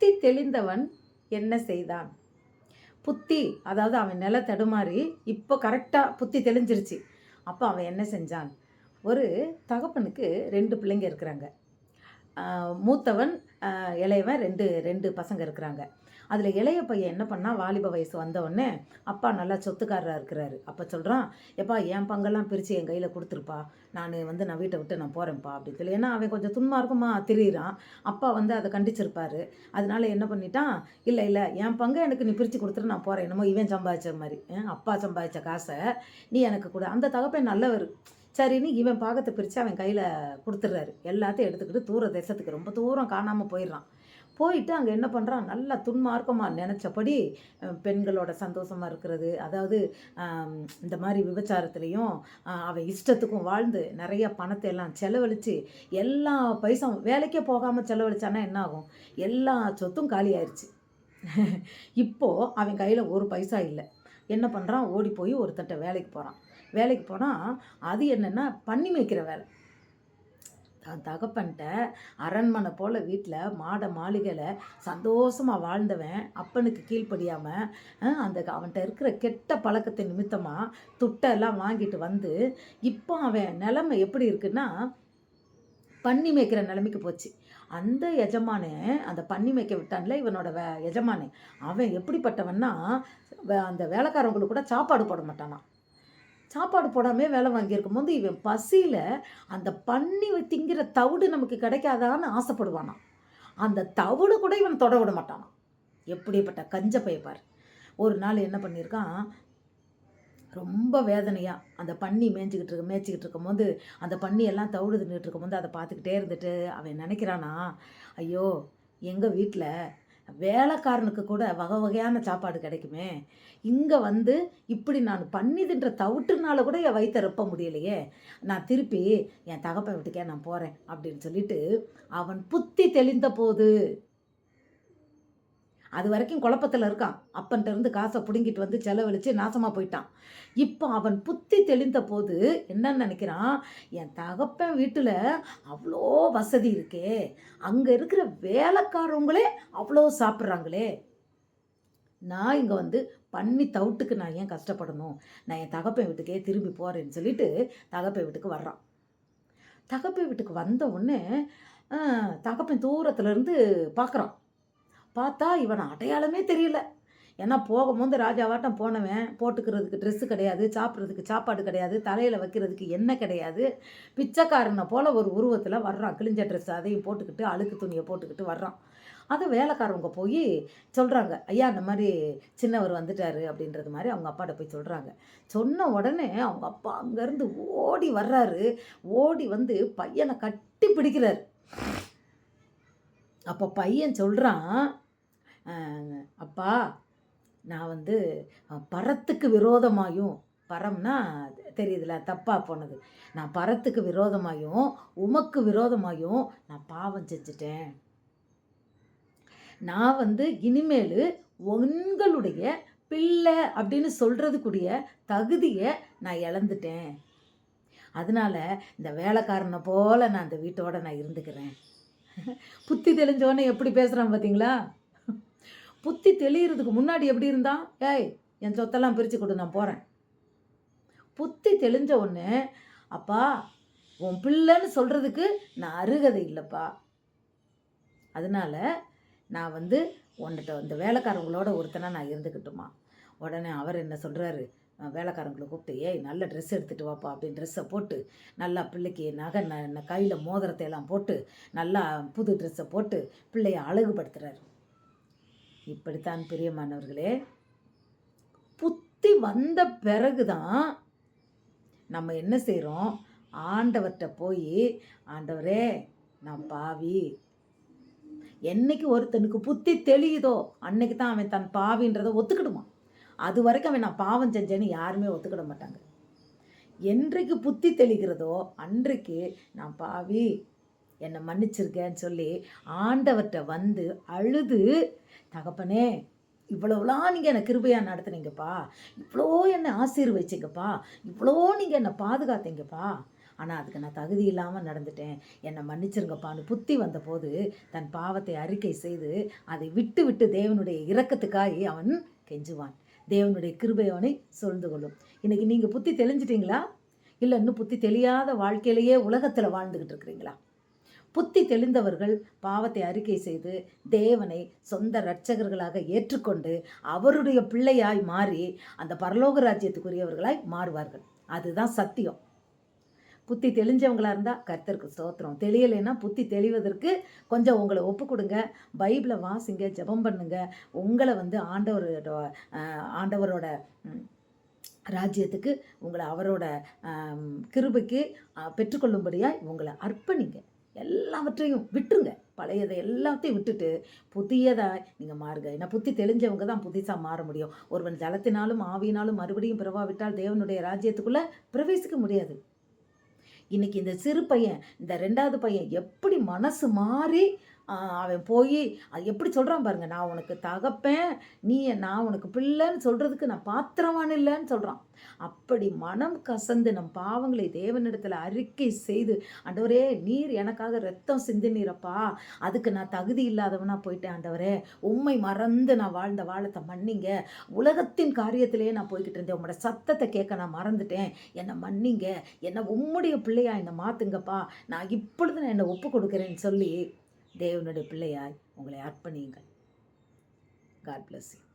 புத்தி தெளிந்தவன் என்ன செய்தான்? புத்தி அதாவது அவன் நில தடுமாறி இப்போ கரெக்டாக புத்தி தெளிஞ்சிருச்சு. அப்போ அவன் என்ன செஞ்சான்? ஒரு தகப்பனுக்கு ரெண்டு பிள்ளைங்க இருக்கிறாங்க. மூத்தவன் இளையவன் ரெண்டு ரெண்டு பசங்க இருக்கிறாங்க. அதில் இளைய பையன் என்ன பண்ணால் வாலிப வயசு வந்த அப்பா நல்லா சொத்துக்காரராக இருக்கிறாரு. அப்போ சொல்கிறான் எப்பா என் பங்கெல்லாம் பிரித்து என் கையில் கொடுத்துருப்பா. நான் வந்து நான் வீட்டை விட்டு நான் போகிறேன்ப்பா அப்படின்னு சொல்லி ஏன்னா அவன் கொஞ்சம் துன்மார்க்கமா திரியிறான். அப்பா வந்து அதை கண்டிச்சிருப்பாரு. அதனால என்ன பண்ணிட்டான் இல்லை இல்லை என் பங்கை எனக்கு நீ பிரித்து கொடுத்துட்டு நான் போகிறேன் என்னமோ இவன் சம்பாதிச்ச மாதிரி. அப்பா சம்பாதிச்ச காசை நீ எனக்கு கொடு. அந்த தகப்பன் நல்லவர். சரின்னு இவன் பாகத்தை பிரித்து அவன் கையில் கொடுத்துட்றாரு. எல்லாத்தையும் எடுத்துக்கிட்டு தூர தேசத்துக்கு ரொம்ப தூரம் காணாமல் போயிடுறான். போயிட்டு அங்கே என்ன பண்ணுறான் நல்லா துன்மார்க்கமாக நினச்சபடி பெண்களோட சந்தோஷமாக இருக்கிறது. அதாவது இந்த மாதிரி விபச்சாரத்துலேயும் அவன் இஷ்டத்துக்கும் வாழ்ந்து நிறைய பணத்தை எல்லாம் செலவழித்து எல்லா பைசாவும் வேலைக்கே போகாமல் செலவழிச்சானா என்ன ஆகும்? எல்லா சொத்தும் காலி ஆயிடுச்சு இப்போது அவன் கையில் ஒரு பைசா இல்லை. என்ன பண்ணுறான் ஓடி போய் ஒருத்தட்ட வேலைக்கு போகிறான் வேலைக்கு போனால் அது என்னென்னா பண்ணி மேய்க்கிற வேலை. தன் தகப்பன்ட்ட அரண்மனை போல் வீட்டில் மாட மாளிகையில் சந்தோஷமாக வாழ்ந்தவன் அப்பனுக்கு கீழ்ப்படியாமல் அந்த அவன்கிட்ட இருக்கிற கெட்ட பழக்கத்தை நிமித்தமாக துட்டை எல்லாம் வாங்கிட்டு வந்து இப்போ அவன் நிலமை எப்படி இருக்குன்னா பண்ணி மேய்க்கிற நிலைமைக்கு போச்சு. அந்த எஜமானே அந்த பண்ணி மேய்க்க விட்டான்ல இவனோட வே எஜமானே. அவன் எப்படிப்பட்டவன்னா வே- அந்த வேலைக்காரவங்களுக்கு கூட சாப்பாடு போட மாட்டானான் சாப்பாடு போடாமே வேலை வாங்கியிருக்கும் போது இவன் பசியில் அந்த பண்ணி திங்கிற தவிடு நமக்கு கிடைக்காதான்னு ஆசைப்படுவானாம். அந்த தவிடு கூட இவன் தொட விட மாட்டானான் எப்படிப்பட்ட கஞ்ச பையப்பார் ஒரு நாள் என்ன பண்ணியிருக்கான்? ரொம்ப வேதனையாக அந்த பன்னி மேய்ஞ்சிக்கிட்டு இருக்க மேய்ச்சிக்கிட்டு இருக்கும்போது அந்த பண்ணி எல்லாம் தவிடு தின்னுட்டு இருக்கும்போது அதை பார்த்துக்கிட்டே இருந்துட்டு அவன் நினைக்கிறானா ஐயோ எங்கள் வீட்டில் வேலைக்காரனுக்கு கூட வகை வகையான சாப்பாடு கிடைக்குமே. இங்கே வந்து இப்படி நான் பண்ணி தின்ற தவிட்டுனால கூட என் வயிற்ற ரொப்ப முடியலையே. நான் திருப்பி என் தகப்பன் வீட்டுக்கே நான் போகிறேன் அப்படின்னு சொல்லிட்டு அவன் புத்தி தெளிந்த போது அது வரைக்கும் குழப்பத்தில் இருக்கான். அப்பன்கிட்டருந்து காசை பிடுங்கிட்டு வந்து செலவழித்து நாசமாக போயிட்டான். இப்போ அவன் புத்தி தெளிந்த போது என்னன்னு நினைக்கிறான்? என் தகப்பன் வீட்டில் அவ்வளோ வசதி இருக்கே. அங்கே இருக்கிற வேலைக்காரவங்களே அவ்வளோ சாப்பிட்றாங்களே. நான் இங்கே வந்து பண்ணி தவிட்டுக்கு நான் ஏன் கஷ்டப்படணும்? நான் என் தகப்பன் வீட்டுக்கே திரும்பி போகிறேன்னு சொல்லிட்டு தகப்பன் வீட்டுக்கு வர்றான். தகப்பன் வீட்டுக்கு வந்த உடனே தகப்பன் தூரத்துலேருந்து பார்க்குறான் பார்த்தா இவன் அடையாளமே தெரியல. ஏன்னா போகும்போது ராஜாவாட்டம் போனவன் போட்டுக்கிறதுக்கு ட்ரெஸ்ஸு கிடையாது சாப்பிட்றதுக்கு சாப்பாடு கிடையாது தலையில் வைக்கிறதுக்கு எண்ணெய் கிடையாது. பிச்சைக்காரனை போல் ஒரு உருவத்தில் வர்றான். கிழிஞ்ச ட்ரெஸ் அதையும் போட்டுக்கிட்டு அழுக்கு துணியை போட்டுக்கிட்டு வர்றான். அதை வேலைக்காரவங்க போய் சொல்கிறாங்க ஐயா இந்த மாதிரி சின்னவர் வந்துட்டாரு அப்படின்றது மாதிரி அவங்க அப்பாட்ட போய் சொல்கிறாங்க சொன்ன உடனே அவங்க அப்பா அங்கேருந்து ஓடி வர்றாரு. ஓடி வந்து பையனை கட்டி பிடிக்கிறாரு. அப்போ பையன் சொல்கிறான் அப்பா நான் வந்து பரத்துக்கு விரோதமாயும் பரம்னா தெரியுதுல தப்பாக போனது. நான் பரத்துக்கு விரோதமாயும் உமக்கு விரோதமாயும் நான் பாவம் செஞ்சுட்டேன். நான் வந்து இனிமேல் உங்களுடைய பிள்ளை அப்படின்னு சொல்கிறதுக்குரிய தகுதியை நான் இழந்துட்டேன். அதனால இந்த வேலைக்காரனை போல் நான் அந்த வீட்டோட நான் இருந்துக்கிறேன். புத்தி தெளிஞ்சோன்னே எப்படி பேசுகிறான் பார்த்தீங்களா புத்தி தெளியறதுக்கு முன்னாடி எப்படி இருந்தான் ஏய் என் சொத்தெல்லாம் பிரித்து கொடு நான் போகிறேன் புத்தி தெளிஞ்ச உடனே அப்பா உன் பிள்ளைன்னு சொல்கிறதுக்கு நான் அருகதை இல்லைப்பா. அதனால நான் வந்து உன்கிட்ட இந்த வேலைக்காரங்களோட ஒருத்தனாக நான் இருந்துக்கிட்டுமா? உடனே அவர் என்ன சொல்கிறாரு வேலைக்காரங்களை கூப்பிட்டு ஏய் நல்ல ட்ரெஸ் எடுத்துகிட்டு வாப்பா அப்படின்னு ட்ரெஸ்ஸை போட்டு நல்லா பிள்ளைக்கு நகை ந கையில் மோதிரத்தை எல்லாம் போட்டு நல்லா புது ட்ரெஸ்ஸை போட்டு பிள்ளைய அழகுபடுத்துகிறாரு இப்படித்தான் பிரியமானவர்களே புத்தி வந்த பிறகுதான் நம்ம என்ன செய்கிறோம் ஆண்டவர்கிட்ட போய் ஆண்டவரே நான் பாவி. என்னைக்கு ஒருத்தனுக்கு புத்தி தெளியுதோ அன்னைக்கு தான் அவன் தன் பாவின்றதை ஒத்துக்கிடுவான். அது வரைக்கும் அவன் நான் பாவம் செஞ்சேன்னு யாருமே ஒத்துக்கிட மாட்டாங்க. என்றைக்கு புத்தி தெளிகிறதோ அன்றைக்கு நான் பாவி. என்னை மன்னிச்சிருக்கேன்னு சொல்லி ஆண்டவர்கிட்ட வந்து அழுது தகப்பனே இவ்வளவுலாம் நீங்கள் என்னை கிருபையாக நடத்துனீங்கப்பா. இவ்வளோ என்னை ஆசீர்வச்சிங்கப்பா. இவ்வளோ நீங்கள் என்னை பாதுகாத்தீங்கப்பா. ஆனால் அதுக்கு நான் தகுதி இல்லாமல் நடந்துட்டேன். என்னை மன்னிச்சிருங்கப்பான்னு புத்தி வந்தபோது தன் பாவத்தை அறிக்கை செய்து அதை விட்டு விட்டு தேவனுடைய இரக்கத்துக்காய் அவன் கெஞ்சுவான். தேவனுடைய கிருபை அவனை சொல்ந்து கொள்ளும். இன்றைக்கி நீங்கள் புத்தி தெளிஞ்சிட்டிங்களா? இல்லை இன்னும் புத்தி தெளியாத வாழ்க்கையிலேயே உலகத்தில் வாழ்ந்துக்கிட்டு இருக்கிறீங்களா? புத்தி தெளிந்தவர்கள் பாவத்தை அறிக்கை செய்து தேவனை சொந்த இரட்சகர்களாக ஏற்றுக்கொண்டு அவருடைய பிள்ளையாய் மாறி அந்த பரலோக ராஜ்யத்துக்குரியவர்களாய் மாறுவார்கள். அதுதான் சத்தியம். புத்தி தெளிஞ்சவங்களா இருந்தால் கர்த்தருக்கு ஸ்தோத்திரம். தெளியலைன்னா புத்தி தெளிவதற்கு கொஞ்சம் உங்களை ஒப்பு கொடுங்க. பைபிளை வாசிங்க ஜெபம் பண்ணுங்க. உங்களை வந்து ஆண்டவரோட ஆண்டவரோட ராஜ்யத்துக்கு உங்களை அவரோட கிருபைக்கு பெற்றுக்கொள்ளும்படியாக உங்களை அர்ப்பணிங்க. எல்லாவற்றையும் விட்டுருங்க. பழையதை எல்லாத்தையும் விட்டுட்டு புதியதாக நீங்கள் மாறுங்க. ஏன்னா புத்தி தெளிஞ்சவங்க தான் புதுசாக மாற முடியும். ஒருவன் ஜலத்தினாலும் ஆவியினாலும் மறுபடியும் பிறவாவிட்டால் தேவனுடைய ராஜ்யத்துக்குள்ளே பிரவேசிக்க முடியாது. இன்னைக்கு இந்த சிறு பையன் இந்த ரெண்டாவது பையன் எப்படி மனசு மாறி அவன் போய் அது எப்படி சொல்கிறான் பாருங்கள் நான் உனக்கு தகப்பேன் நீ நான் உனக்கு பிள்ளைன்னு சொல்கிறதுக்கு நான் பாத்திரவான் இல்லைன்னு சொல்கிறான் அப்படி மனம் கசந்து நம் பாவங்களை தேவனிடத்தில் அறிக்கை செய்து ஆண்டவரே நீர் எனக்காக ரத்தம் சிந்தினீரப்பா அதுக்கு நான் தகுதி இல்லாதவனாக போயிட்டேன் ஆண்டவரே. உண்மை மறந்து நான் வாழ்ந்த வாழத்தை மன்னிங்க. உலகத்தின் காரியத்திலே நான் போய்கிட்டு இருந்தேன். உங்களோட சத்தத்தை கேட்க நான் மறந்துட்டேன். என்னை மன்னிங்க. என்னை உம்முடைய பிள்ளையா என்னை மாற்றுங்கப்பா நான் இப்பொழுது நான் என்னை ஒப்பு கொடுக்குறேன்னு சொல்லி தேவனுடைய பிள்ளையாய் உங்களை அர்ப்பணியுங்கள். God bless you